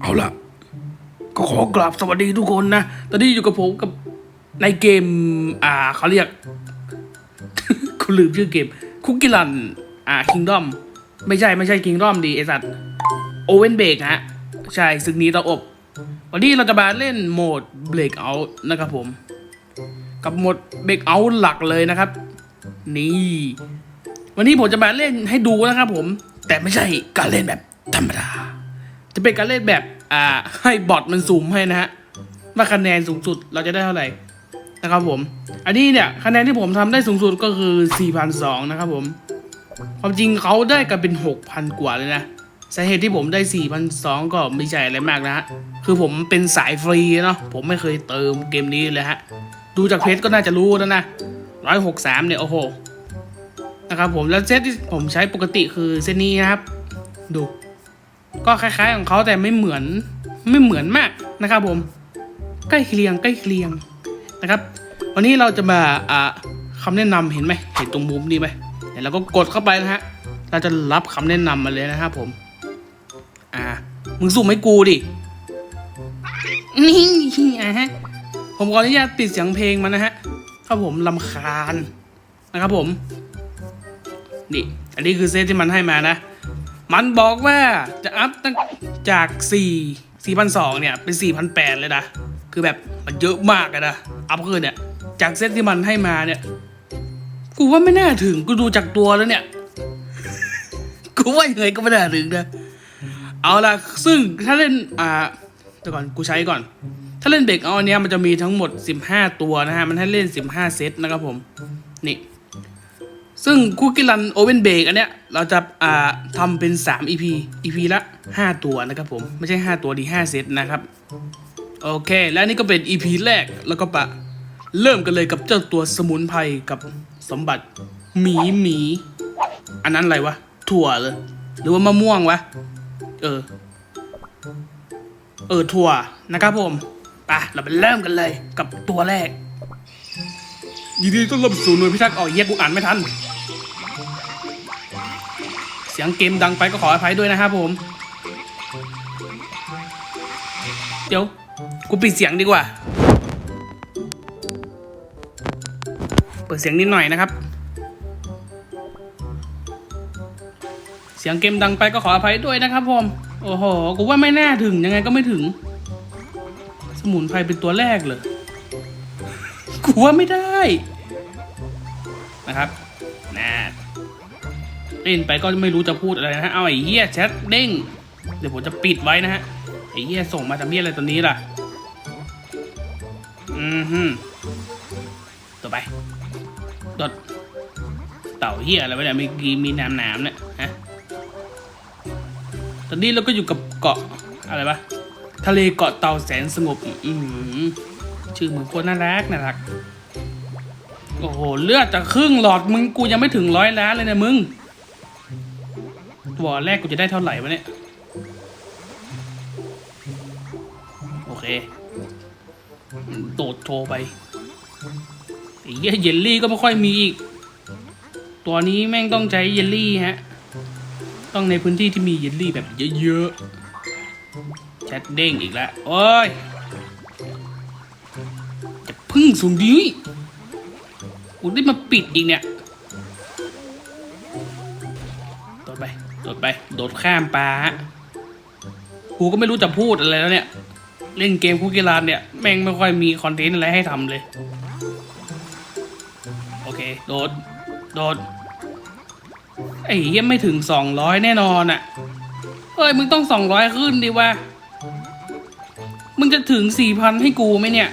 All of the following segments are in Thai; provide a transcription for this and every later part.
เอาละก็ขอกราบสวัสดีทุกคนนะ ตอนนี้อยู่กับผมกับในเกม อ่าเขาเรียก คุณลืมชื่อเกม คุกกี้รัน อ่าคิงดอม ไม่ใช่ไม่ใช่คิงดอมดีไอสัตว์โอเวนเบรกฮะ ใช่ศึกนี้เตาอบ วันนี้เราจะมาเล่นโหมดเบรกเอาท์นะครับผม กับโหมดเบรกเอาท์หลักเลยนะครับ นี่ วันนี้ผมจะมาเล่นให้ดูนะครับผม แต่ไม่ใช่การเล่นแบบ ธรรมดา จะเป็นการเล่นแบบอ่าให้บอทมันสุ่มให้นะฮะว่าคะแนนสูงสุดเราจะได้เท่าไหร่นะครับผม อันนี้เนี่ยคะแนนที่ผมทำได้สูงสุดก็คือ4,002นะครับผม ความจริงเขาได้กันเป็น 6,000 กว่าเลยนะสาเหตุที่ผมได้4,002ก็ไม่ใช่อะไรมากนะฮะ คือผมเป็นสายฟรีเนาะ ผมไม่เคยเติมเกมนี้เลยฮะ ดูจากเพจก็น่าจะรู้แล้วนะ163เนี่ยโอ้โห นะครับผม แล้วเซตที่ผมใช้ปกติคือเซตนี้นะครับ ดู ก็คล้ายๆของเขาแต่ไม่เหมือนไม่เหมือนมากนะครับผมใกล้เคียงใกล้เคียงนะครับ วันนี้เราจะมาอ่าคำแนะนำเห็นไหมเห็นตรงมุมนี้ไหมเดี๋ยวเราก็กดเข้าไปนะฮะเราจะรับคำแนะนำมาเลยนะครับผม อ่า มึงสุ่มให้กูดินี่อะฮะผมขออนุญาตปิดเสียงเพลงมานะฮะครับผมลำคาญนะครับผม นี่ อันนี้คือเซตที่มันให้มานะ มันบอกว่าจะอัพตั้งจาก 4 4,200เนี่ย เป็น 4,800 เลยนะ คือแบบมันเยอะมากอะนะ อัพขึ้นเนี่ย จากเซตที่มันให้มาเนี่ย กูว่าไม่น่าถึง กูดูจากตัวแล้วเนี่ย กูว่ายังไงก็ไม่น่าถึงนะ เอาล่ะซึ่งถ้าเล่น อ่าเดี๋ยวก่อน กูใช้ก่อน ถ้าเล่นเบรกเอาอันเนี้ยมันจะมีทั้งหมด 15 ตัวนะฮะ มันให้เล่น 15 เซตนะครับผม นี่ ซึ่งคุกกี้รันโอเ n นเบรกอันเนี้ยเราจะอ่าทำเป็น 3 EP EP ละ 5 ตัวนะครับผม ไม่ใช่ 5 ตัวดี 5 เซตนะครับ โอเค แล้วนี่ก็เป็น EP แรกแล้วก็ปะ เริ่มกันเลยกับเจ้าตัวสมุนไพรกับสมบัติหมีหมี อันนั้นอะไรวะ ถั่วเลย หรือว่ามะม่วงวะ เออ เออถั่วนะครับผม ไป เราไปเริ่มกันเลยกับตัวแรก ยินดีต้อนรับสู่หน่วยพิทักษ์อ๋อเหี้ยกูอ่านไม่ทัน เสียงเกมดังไปก็ขออภัยด้วยนะครับผม เดี๋ยว กูปิดเสียงดีกว่า เปิดเสียงนิดหน่อยนะครับ เสียงเกมดังไปก็ขออภัยด้วยนะครับผม โอ้โห กูว่าไม่แน่ถึงยังไงก็ไม่ถึง สมุนไพรเป็นตัวแรกเลย กูว่าไม่ได้นะครับนะเล่นไปก็ไม่รู้จะพูดอะไรนะฮะเอาไอ้เหี้ยแชทเด้งเดี๋ยวผมจะปิดไว้นะฮะไอ้เหี้ยส่งมาทำเหี้ยอะไรตัวนี้ล่ะอืมฮึต่อไปดดเต่าเหี้ยอะไรวะเนี่ยมีกีมีน้ำน้ำๆเนี่ยฮะตอนนี้เราก็อยู่กับเกาะอะไรวะทะเลเกาะเต่าแสนสงบ อืม ชื่อเหมือนคนน่ารักน่ารักโอ้โหเลือดจะครึ่งหลอดมึงกูยังไม่ถึงร้อยล้านเลยนะมึงวอแรกกูจะได้เท่าไหร่วะเนี่ยโอเคโดดโทรไปไอ้เยเยลลี่ก็ไม่ค่อยมีอีก ตัวนี้แม่งต้องใช้เยลลี่ฮะ ต้องในพื้นที่ที่มีเยลลี่แบบเยอะๆแชทเด้งอีกแล้ว โอ้ย พึ่งสูงดีกูได้มาปิดอีกเนี่ยโดดไปโดดไป โดดข้ามปลากูก็ไม่รู้จะพูดอะไรแล้วเนี่ย เล่นเกมคุกกี้รานเนี่ย แม่งไม่ค่อยมีคอนเทนต์อะไรให้ทำเลย โอเค โดด โดด ไอ้เหี้ยังไม่ถึงสองร้อยแน่นอนอะ่ะเอ้ย มึงต้องสองร้อยขึ้นดิวะมึงจะถึงสี่พันให้กูไหมเนี่ย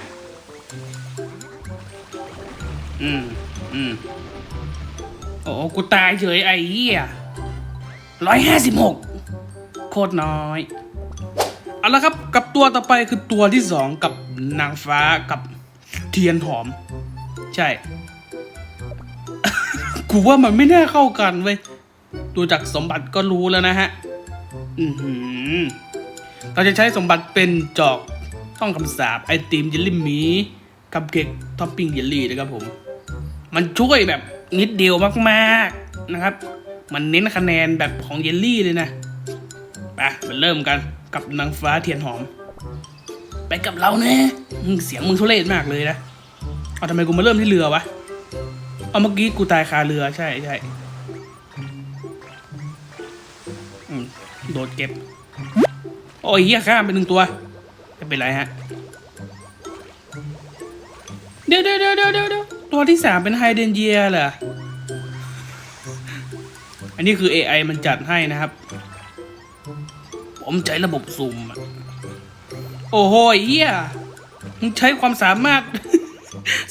อืม อืม โอ้กูตายเฉยไอ้เหี้ยร้อยห้าสิบหกโคตรน้อย เอาละครับ กับตัวต่อไปคือตัวที่สองกับนางฟ้ากับเทียนหอม ใช่ กูว่ามันไม่น่าเข้ากันเว้ย ดูจากสมบัติก็รู้แล้วนะฮะ อือหือเราจะใช้สมบัติเป็นจอก ต้องคำสาบไอติมเยลลี่หมีกับเค้กท็อปปิ้งเยลลี่นะครับผม มันช่วยแบบนิดเดียวมากๆนะครับ มันเน้นคะแนนแบบของเยลลี่เลยนะไปมาเริ่มกันกับนางฟ้าเทียนหอม ไปกับเราแน่อืมเสียงมึงทุเรศมากเลยนะเอาทำไมกูมาเริ่มที่เรือวะเอาเมื่อกี้กูตายคาเรือใช่ใช่โดดเก็บ โอ้ยเหี้ยข้ามไปหนึ่งตัวไม่เป็นไรฮะ เดี๋ยวเดี๋ยวเดี๋ยวเดี๋ยว ตัวที่สามเป็นไฮเดนเยียเหรอ อันนี้คือ AI มันจัดให้นะครับ ผมใช้ระบบซูม โอ้โหเฮียมึงใช้ความสามารถ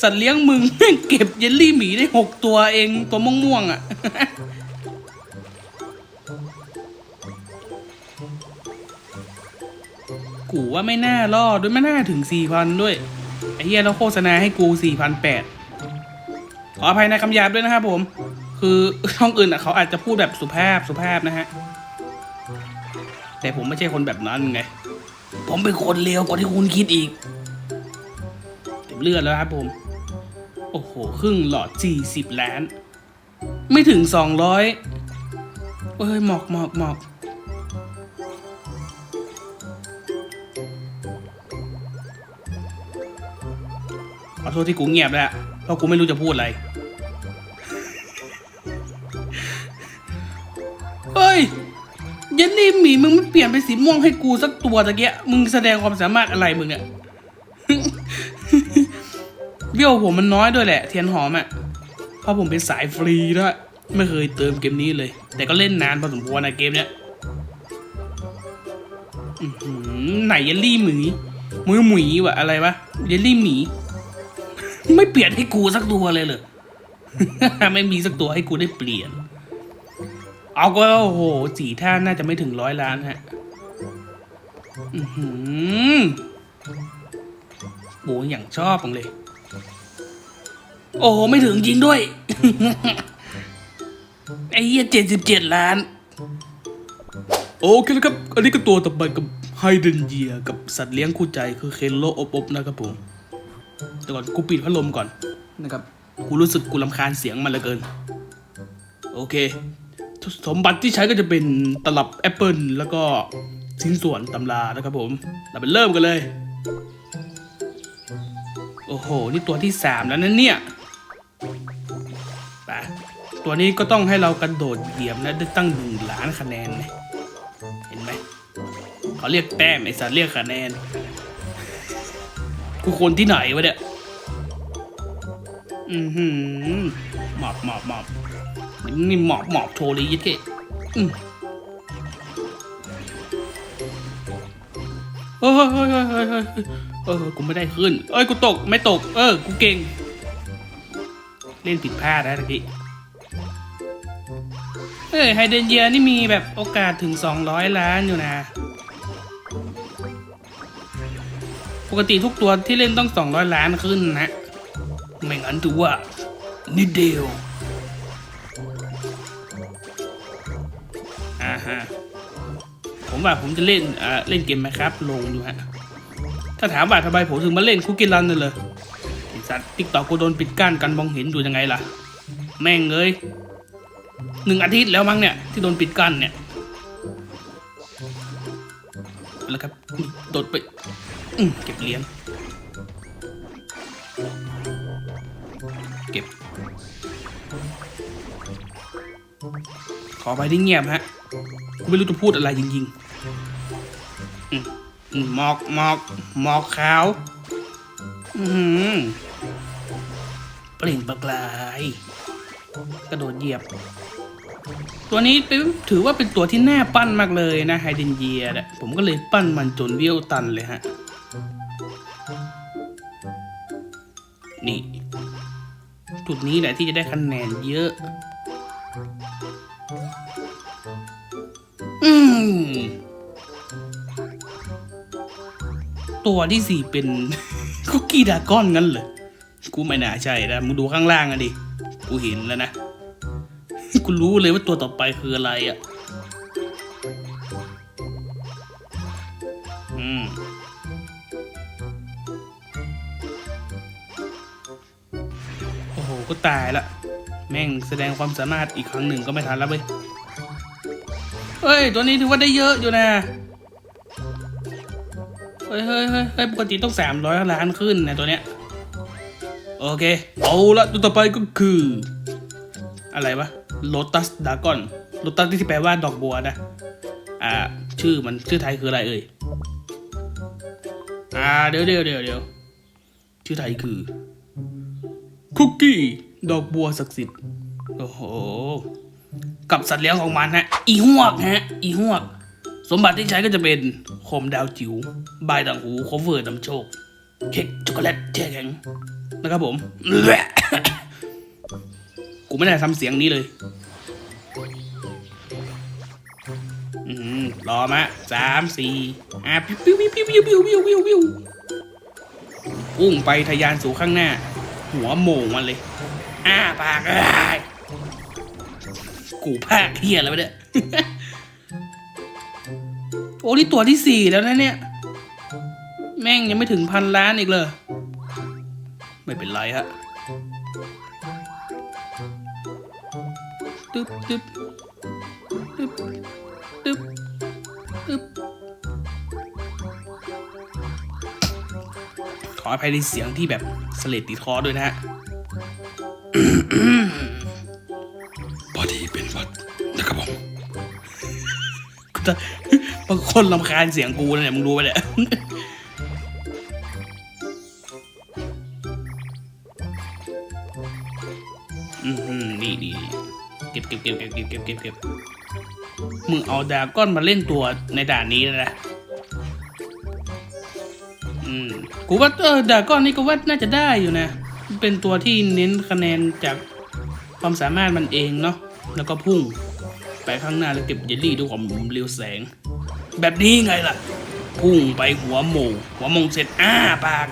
สัตว์เลี้ยงมึงแม่งเก็บเยลลี่หมีได้หกตัวเองตัวม่วงๆอะกูว่าไม่น่ารอดด้วยไม่น่าถึงสี่พันด้วย ไอ้เฮียแล้วโฆษณาให้กูสี่พันแปด ขออภัยในคำหยาบด้วยนะครับผม คือช่องอื่นอะเขาอาจจะพูดแบบสุภาพสุภาพนะฮะ แต่ผมไม่ใช่คนแบบนั้นไง ผมเป็นคนเลวกว่าที่คุณคิดอีกเก็บเลือดแล้วครับผม โอ้โห ครึ่งหลอดสี่สิบล้าน ไม่ถึงสองร้อยเอ้ยหมอกหมอกหมอกขอโทษที่กูเงียบแล้วเพราะกูไม่รู้จะพูดอะไร หมีมึงไม่เปลี่ยนเป็นสีม่วงให้กูสักตัวตะเกียมึงแสดงความสามารถอะไรมึงเนี่ยเบี้ยวผมมันน้อยด้วยแหละ เทียนหอมอะ่ะเพราะผมเป็นสายฟรีด้วยไม่เคยเติมเกมนี้เลย แต่ก็เล่นนานพอสมควรนะเกมเนี้ยไหนเยลลี่หมีมือหมีวะอะไรวะเยลลี่หมี ไม่เปลี่ยนให้กูสักตัวเลยเหรอ ไม่มีสักตัวให้กูได้เปลี่ยน เอาก็โอ้โหสีท่านน่าจะไม่ถึงร้อยล้านฮะอือหือโอ้อย่างชอบผมเลย โอ้โห ไม่ถึงจริงด้วย ไอ้เหี้ยเจ็ดสิบเจ็ดล้าน โอเคแล้วครับ อันนี้ก็ตัวต่อไปกับไฮเดนเยียกับสัตว์เลี้ยงคู่ใจคือเคนโลอบอบนะครับผม แต่ก่อนกูปิดพัดลมก่อนนะครับ กูรู้สึกกูรำคาญเสียงมันเหลือเกิน โอเค สมบัติที่ใช้ก็จะเป็นตลับแอปเปิลแล้วก็ชิ้นส่วนตำรานะครับผม เราไปเริ่มกันเลย โอ้โห นี่ตัวที่สามแล้วนะเนี่ยไปตัวนี้ก็ต้องให้เรากระโดดเหยียบนะได้ตั้งหนึ่งล้านคะแนนเลยเห็นไหมเขาเรียกแต้มไอ้สัตว์เรียกคะแนน กูคนที่ไหนวะเนี่ย อือหือหมอบหมอบหมอบ นี่หมอบหมอบโชว์เลยยี่เกอืมเฮ้ยเฮ้ยเฮ้ยเฮ้ยเออ กูไม่ได้ขึ้น เอ้ย กูตก ไม่ตก เออ กูเก่ง เล่นผิดพลาดนะตะกี้เฮ้ยไฮเดนเยียนี่มีแบบโอกาสถึง 200 ล้านอยู่นะ ปกติทุกตัวที่เล่นต้อง 200 ล้านขึ้นนะ ไม่งั้นถือว่านิดเดียว ผมว่าผมจะเล่นอ่าเล่นเกมไหมครับลงอยู่ฮะถ้าถามว่าทำไมผมถึงมาเล่นคุกกี้รันน่ะเลยไอสัตว์ติ๊กตอกกูโดนปิดกั้นกันมองเห็นอยู่ยังไงล่ะ แม่งเลยหนึ่งอาทิตย์แล้วมั้งเนี่ยที่โดนปิดกั้นเนี่ยแล้วครับโดดไปอืเก็บเหรียญเก็บ ขอไปที่เงียบฮะกูไม่รู้จะพูดอะไรจริงๆ หมอกหมอกหมอกขาว อือหือเปล่งประกาย กระโดดเหยียบ ตัวนี้เป็นถือว่าเป็นตัวที่แน่ปั้นมากเลยนะไฮเดนเยียเนี่ยผมก็เลยปั้นมันจนเบี้ยวตันเลยฮะ นี่ จุดนี้แหละที่จะได้คะแนนเยอะ อืม ตัวที่สี่เป็นคุกกี้ดาก้อนงั้นเหรอ กูไม่น่าใช่นะ มึงดูข้างล่างอะดิ กูเห็นแล้วนะ กูรู้เลยว่าตัวต่อไปคืออะไรอะอืมโอ้โห ก็ตายละ แม่งแสดงความสามารถอีกครั้งหนึ่งก็ไม่ทันแล้วเว้ย เฮ้ย ตัวนี้ถือว่าได้เยอะอยู่นะ เฮ้ยเฮ้ยเฮ้ยเฮ้ยปกติต้องสามร้อยล้านขึ้นนะตัวเนี้ย โอเค เอาละตัวต่อไปก็คือ อะไรวะ Lotus Dragon Lotus ที่แปลว่าดอกบัวนะ อ่า ชื่อมันชื่อไทยคืออะไรเอ่ย อ่า เดี๋ยวเดี๋ยวเดี๋ยวเดี๋ยวชื่อไทยคือ คุกกี้ ดอกบัวศักดิ์สิทธิ์ โอ้โห กับสัตว์เลี้ยงของมันฮะ อีหวกฮะ อีหวก สมบัติที่ใช้ก็จะเป็นโคมดาวจิ๋วบายต่างหูโคเวอร์นำโชค เค้กช็อกโกแลตแช่แข็งนะครับผม กูไม่ได้ทำเสียงนี้เลยรอมาสามสี่อะปิ้วปิ้วปิ้วปิ้วปิ้วปิ้วปิ้วปิ้วพุ่งไปทะยานสู่ข้างหน้า หัวโมงมันเลย อ้าปากเอ้ยกูภาคเฮียอะไรวเนี่ย นี่ตัวที่สี่แล้วนะเนี่ย แม่งยังไม่ถึงพันล้านอีกเลย ไม่เป็นไรฮะตึ๊บตึ๊บตึ๊บตึ๊บตึ๊บขออภัยในเสียงที่แบบสเลดติดคอด้วยนะฮะพอดีเป็นวัดนะครับผมบาง คนลำคาญเสียงกูนะเนี่ยมึงรู้ไปเนี่ยอืมอืมนี่นี่เก็บเก็บเก็บเก็บเก็บเก็บเก็บเก็บมึงเอาดาก้อนมาเล่นตัวในด่านนี้นะนะ อืม กูว่าเออดาก้อนนี่ก็ว่าน่าจะได้อยู่นะ เป็นตัวที่เน้นคะแนนจากความสามารถมันเองเนาะ แล้วก็พุ่ง ไปข้างหน้าแล้วเก็บเยลลี่ด้วยความเร็วแสง แบบนี้ไงล่ะ พุ่งไปหัวโมงหัวมงเสร็จอ้าปาก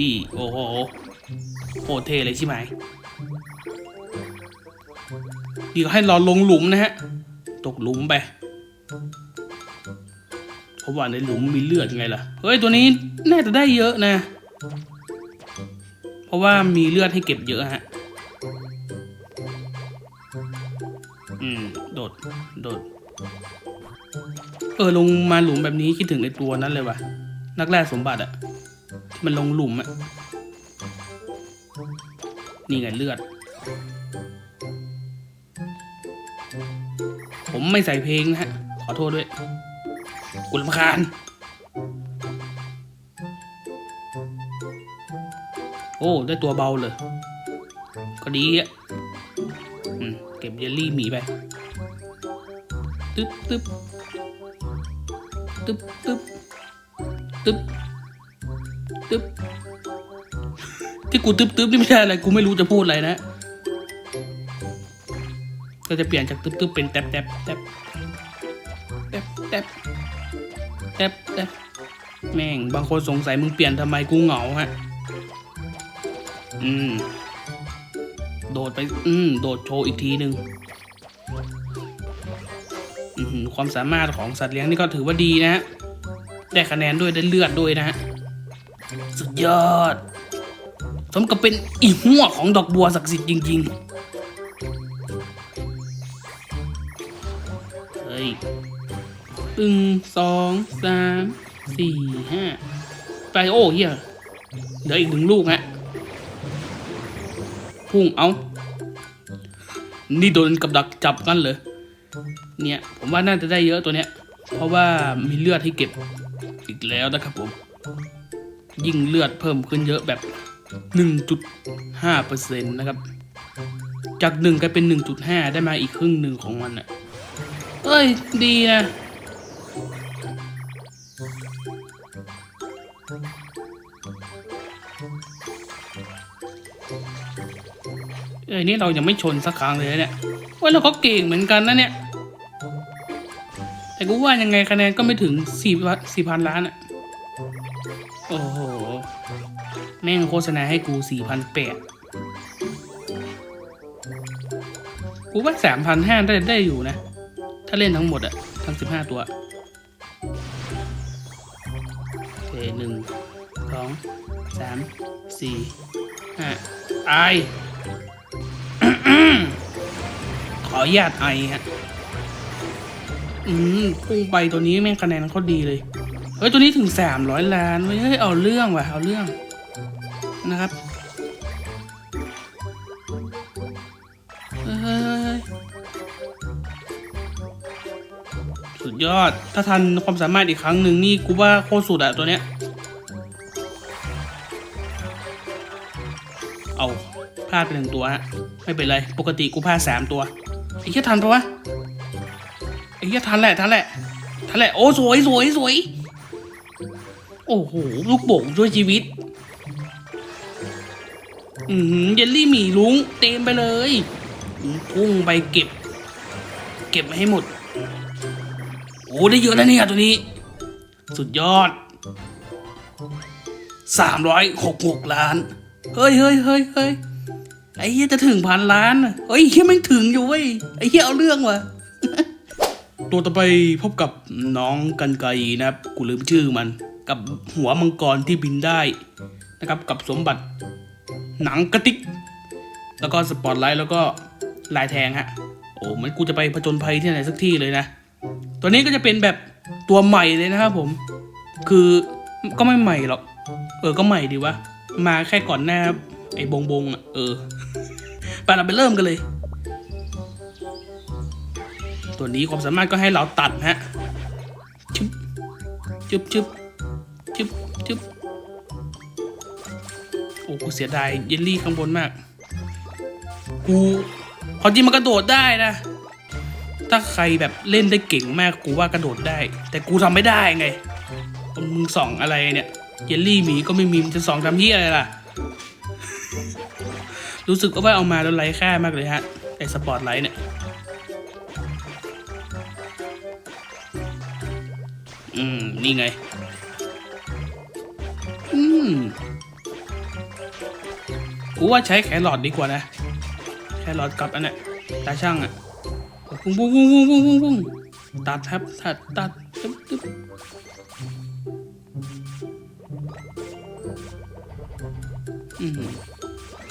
ดีโอ้โหโคตรเท่เลยใช่ไหมดีก็ให้รอลงหลุมนะฮะ ตกหลุมไปเพราะว่าในหลุมมีเลือดไงล่ะ เฮ้ยตัวนี้น่าจะได้เยอะนะ เพราะว่ามีเลือดให้เก็บเยอะฮะ อืม โดด โดด เออลงมาหลุมแบบนี้คิดถึงไอตัวนั้นเลยว่ะ นักแร่สมบัติอะที่มันลงหลุมอะนี่ไงเลือด ผมไม่ใส่เพลงนะฮะ ขอโทษด้วยกุลำคาญโอ้ ได้ตัวเบาเลย ก็ดีอะเก็บเยลลี่หมีไป ตึ๊บตึ๊บตึ๊บตึ๊บตึ๊บตึ๊บที่กูตึ๊บตึ๊บนี่ไม่ใช่อะไรกูไม่รู้จะพูดอะไรนะก็จะเปลี่ยนจากตึ๊บตึ๊บเป็นแท็บแท็บแท็บแท็บแท็บแท็บแท็บแม่งบางคนสงสัยมึงเปลี่ยนทำไมกูเหงาฮะอืมโดดไป อืมโดดโชว์อีกทีหนึ่ง ความสามารถของสัตว์เลี้ยงนี่ก็ถือว่าดีนะฮะได้คะแนนด้วยได้เลือดด้วยนะฮะ สุดยอด สมกับเป็นอีหัวของดอกบัวศักดิ์สิทธิ์จริงๆ เฮ้ยหนึ่งสองสามสี่ห้าไปโอ้เฮียเหลืออีกหนึ่งลูกฮะ พุ่งเอา นี่โดนกับดักจับกันเลยเนี่ยผมว่าน่าจะได้เยอะตัวเนี้ย เพราะว่ามีเลือดให้เก็บอีกแล้วนะครับผม ยิ่งเลือดเพิ่มขึ้นเยอะแบบ 1.5เปอร์เซ็นต์นะครับ จากหนึ่งกลายเป็น 1.5 ได้มาอีกครึ่งหนึ่งของมันอะเอ้ย ดีนะเอ้ยนี่เรายังไม่ชนสักครั้งเลยเนี่ยว่าเราก็เก่งเหมือนกันนะเนี่ย แต่กูว่ายังไงคะแนนก็ไม่ถึงสี่สี่พันล้านอะโอ้โห แม่งโฆษณาให้กูสี่พันแปดกูว่าสามพันห้าได้ได้อยู่นะ ถ้าเล่นทั้งหมดอะทั้งสิบห้าตัวโอเคหนึ่งสองสามสี่ห้าไอขออนุญาตไอฮะ อืมพุ่งไปตัวนี้แม่งคะแนนเขาดีเลย เฮ้ย ตัวนี้ถึงสามร้อยล้านเฮ้ย เอาเรื่องว่ะ เอาเรื่องนะครับสุดยอด ถ้าทันความสามารถอีกครั้งหนึ่งนี่กูว่าโคตรสุดอะตัวเนี้ย เอาพลาดไปหนึ่งตัวฮะ ไม่เป็นไร ปกติกูพลาดสามตัวอ้เหี้ยทันปะวะ อ้เหี้ยทันแหละทันแหละทันแหละโอ้สวยสวยสวยโอ้โหลูกโป่งช่วยชีวิต อือหือเยลลี่หมี่ลุงเต็มไปเลยพุ่งไปเก็บ เก็บมาให้หมดโอ้ได้เยอะนะเนี่ยตัวนี้ สุดยอดสามร้อยหกหกล้าน เฮ้ยเฮ้ยเฮ้ยเฮ้ยไอ้เหี้ยจะถึงพันล้าน เฮ้ยเหี้ยไม่ถึงอยู่เว้ย ไอ้เหี้ยเอาเรื่องวะ ตัวต่อไปพบกับน้องกันไกนะครับ กูลืมชื่อมัน กับหัวมังกรที่บินได้นะครับ กับสมบัติหนังกระติก แล้วก็สปอตไลท์แล้วก็ลายแทงฮะ โอ้เหมันกูจะไปผจญภัยที่ไหนสักที่เลยนะ ตัวนี้ก็จะเป็นแบบตัวใหม่เลยนะครับผม คือก็ไม่ใหม่หรอก เออ ก็ใหม่ดีวะ มาแค่ก่อนหน้าไอ้บงบงอะ เออไปเราไปเริ่มกันเลย ตัวนี้ความสามารถก็ให้เราตัดฮะชึบชึบชึบชึบชึบโอ้กูเสียดายเยลลี่ข้างบนมาก กูความจริงมันกระโดดได้นะ ถ้าใครแบบเล่นได้เก่งมากกูว่ากระโดดได้ แต่กูทำไม่ได้ไงมึงส่องอะไรเนี่ยเยลลี่หมีก็ไม่มีมจะส่องทำที่อะไรล่ะ รู้สึกว่าเอามาแล้วไร้ค่ามากเลยฮะไอสปอร์ตไลท์เนี่ย อืม นี่ไง อืม กูว่าใช้แครอทดีกว่านะ แครอทกับอันเนี้ยตาช่างอะปุ้งปุ้งปุ้งปุ้งปุ้งปุ้งปุ้งตัดครับ ตัด ตัดตึ๊บตึ๊บอืม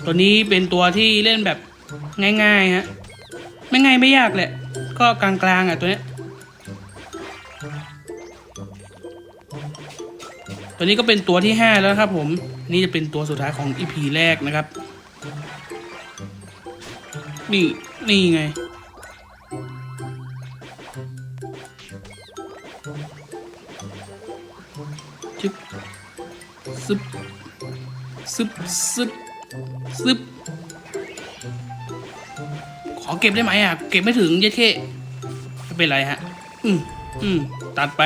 ตัวนี้เป็นตัวที่เล่นแบบง่ายๆฮะ ไม่ง่ายไม่ยากแหละ ก็กลางๆอะตัวเนี้ย ตัวนี้ก็เป็นตัวที่ 5 แล้วครับผม นี่จะเป็นตัวสุดท้ายของ EP แรกนะครับ นี่ นี่ไง จึ๊บซึบซึบซึบซึบขอเก็บได้ไหมอะ เก็บไม่ถึงเยัดเข้ไม่เป็นไรฮะ อืมอืมตัดไป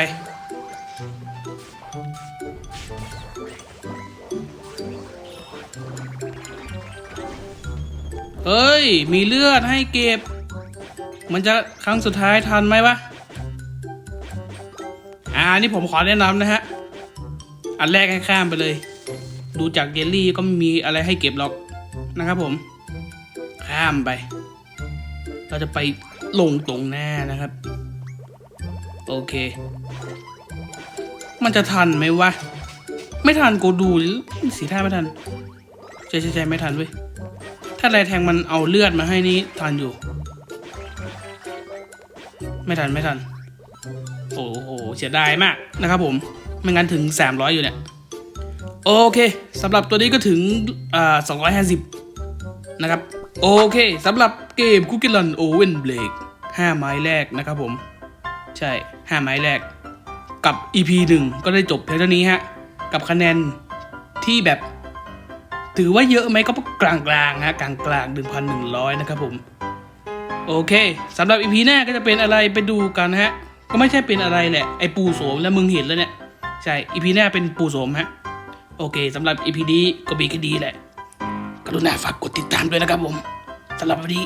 เฮ้ย มีเลือดให้เก็บ มันจะครั้งสุดท้ายทันไหมวะ อ่า นี่ผมขอแนะนำนะฮะ อันแรกให้ข้ามไปเลย ดูจากเยลลี่ก็ไม่มีอะไรให้เก็บหรอกนะครับผม ข้ามไป เราจะไปลงตรงหน้านะครับ โอเค มันจะทันไหมวะ ไม่ทันกูดูสีท่าไม่ทัน ใช่ใช่ใช่ไม่ทันเว้ย ถ้าไรแทงมันเอาเลือดมาให้นี่ทันอยู่ ไม่ทันไม่ทัน โอ้โหเสียดายมากนะครับผม ไม่งั้นถึง 300 อยู่เนี่ย โอเคสำหรับตัวนี้ก็ถึงอ่า250 นะครับ โอเคสำหรับเกมคุกกี้ u ันโอเวนเบ k 5ไม้แรกนะครับผม ใช่ 5 ไม้แรก กับ EP 1 ก็ได้จบเพียงเท่านี้ฮะ กับคะแนนที่แบบ ถือว่าเยอะไหมก็กลางๆฮะกลางๆ1,100นะครับผม โอเคสำหรับอีพีหน้าก็จะเป็นอะไรไปดูกันฮะ ก็ไม่ใช่เป็นอะไรแหละไอปูโสมแล้วมึงเห็นแล้วเนี่ยใช่อีพีหน้าเป็นปูโสมฮะโอเคสำหรับอีพีนี้ก็มีแค่ดีแหละกรุณาฝากกดติดตามด้วยนะครับผมสำหรับวันนี้